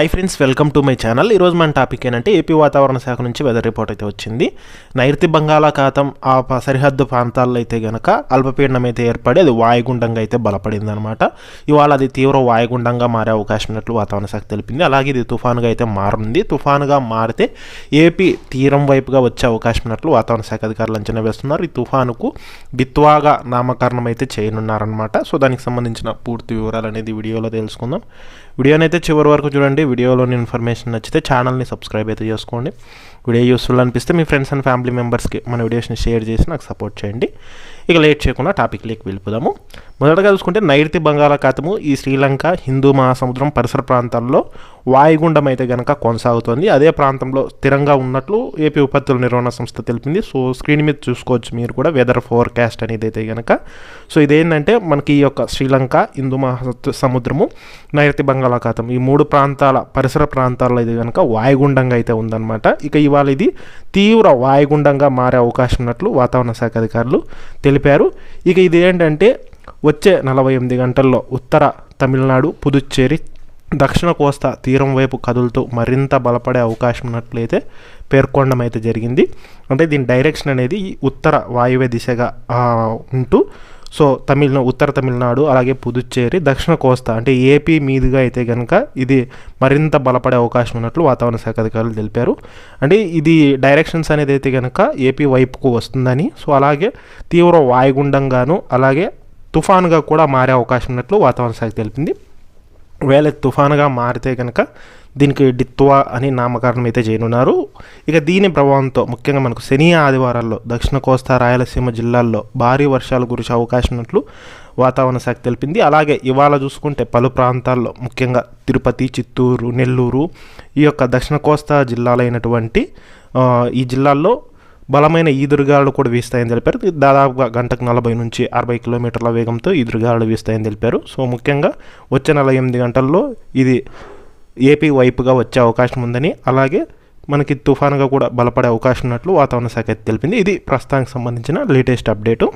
Hi friends welcome to my channel ఈరోజు మన topic ఏంటంటే ఏపీ వాతావరణ శాఖ నుంచి వెదర్ రిపోర్ట్ అయితే వచ్చింది. నైరుతి బంగాళాఖాతం ఆ సరిహద్దు ప్రాంతాల్లో అయితే గనక అల్పపీడనం అయితే ఏర్పడి అది వాయుగుండంగా అయితే బలపడింది అనమాట ఇవాళ అది తీవ్ర వాయుగుండంగా మారే అవకాశం ఉన్నట్లు వాతావరణ శాఖ తెలిపింది. అలాగే ఇది తుఫానుగా అయితే మారింది. తుఫానుగా మారితే ఏపీ తీరం వైపుగా వచ్చే అవకాశం ఉన్నట్లు వాతావరణ శాఖ అధికారులు అంచనా వేస్తున్నారు. ఈ తుఫానుకు బిత్వాగా నామకరణం అయితే చేయనున్నారనమాట సో దానికి సంబంధించిన పూర్తి వివరాలు అనేది వీడియోలో తెలుసుకుందాం. వీడియోని అయితే చివరి వరకు చూడండి. వీడియోలోని ఇన్ఫర్మేషన్ నచ్చితే ఛానల్ని సబ్స్క్రైబ్ అయితే చేసుకోండి. వీడియో యూస్ఫుల్ అనిపిస్తే మీ ఫ్రెండ్స్ అండ్ ఫ్యామిలీ మెంబర్స్కి మన వీడియోస్ని షేర్ చేసి నాకు సపోర్ట్ చేయండి. ఇక లేట్ చేయకుండా టాపిక్లోకి వెళ్ళిపోదాము. మొదటగా చూసుకుంటే నైరుతి బంగాళాఖాతము ఈ శ్రీలంక హిందూ మహాసముద్రం పరిసర ప్రాంతాల్లో వాయుగుండం అయితే కనుక కొనసాగుతోంది. అదే ప్రాంతంలో స్థిరంగా ఉన్నట్లు ఏపీ విపత్తుల నిర్వహణ సంస్థ తెలిపింది. సో స్క్రీన్ మీద చూసుకోవచ్చు మీరు కూడా వెదర్ ఫోర్కాస్ట్ అనేది అయితే కనుక సో ఇదేంటంటే మనకి ఈ యొక్క శ్రీలంక హిందూ మహా సముద్రము నైరుతి బంగాళాఖాతం ఈ మూడు ప్రాంతాల పరిసర ప్రాంతాల్లో అయితే కనుక వాయుగుండంగా అయితే ఉందన్నమాట. ఇక ఇవాళ ఇది తీవ్ర వాయుగుండంగా మారే అవకాశం ఉన్నట్లు వాతావరణ శాఖ అధికారులు తెలిపారు తెలిపారు. ఇక ఇది ఏంటంటే వచ్చే నలభై ఎనిమిది గంటల్లో ఉత్తర తమిళనాడు పుదుచ్చేరి దక్షిణ కోస్తా తీరం వైపు కదులుతూ మరింత బలపడే అవకాశం ఉన్నట్లయితే పేర్కొనడం అయితే జరిగింది. అంటే దీని డైరెక్షన్ అనేది ఈ ఉత్తర వాయువ్య దిశగా ఉంటూ సో తమిళ ఉత్తర తమిళనాడు అలాగే పుదుచ్చేరి దక్షిణ కోస్తా అంటే ఏపీ మీదుగా అయితే కనుక ఇది మరింత బలపడే అవకాశం ఉన్నట్లు వాతావరణ శాఖ అధికారులు తెలిపారు. అంటే ఇది డైరెక్షన్స్ అనేది అయితే కనుక ఏపీ వైపుకు వస్తుందని సో అలాగే తీవ్ర వాయుగుండంగాను అలాగే తుఫాన్గా కూడా మారే అవకాశం ఉన్నట్లు వాతావరణ శాఖ తెలిపింది. ఒకవేళ తుఫాన్గా మారితే కనుక దీనికి డిత్వా అని నామకరణం అయితే చేయనున్నారు. ఇక దీని ప్రభావంతో ముఖ్యంగా మనకు శని ఆదివారాల్లో దక్షిణ కోస్తా రాయలసీమ జిల్లాల్లో భారీ వర్షాలు కురిసే అవకాశం ఉన్నట్లు వాతావరణ శాఖ తెలిపింది. అలాగే ఇవాళ చూసుకుంటే పలు ప్రాంతాల్లో ముఖ్యంగా తిరుపతి చిత్తూరు నెల్లూరు ఈ యొక్క దక్షిణ కోస్తా జిల్లాలైనటువంటి ఈ జిల్లాల్లో బలమైన ఈదురుగాలు కూడా వీస్తాయని తెలిపారు. దాదాపుగా గంటకు నలభై నుంచి అరవై కిలోమీటర్ల వేగంతో ఈదురుగాలు వీస్తాయని తెలిపారు. సో ముఖ్యంగా వచ్చే నెల ఎనిమిది గంటల్లో ఇది ఏపీ వైపుగా వచ్చే అవకాశం ఉందని అలాగే మనకి తుఫానుగా కూడా బలపడే అవకాశం ఉన్నట్లు వాతావరణ శాఖ అయితే తెలిపింది. ఇది ప్రస్తుతానికి సంబంధించిన లేటెస్ట్ అప్డేటు.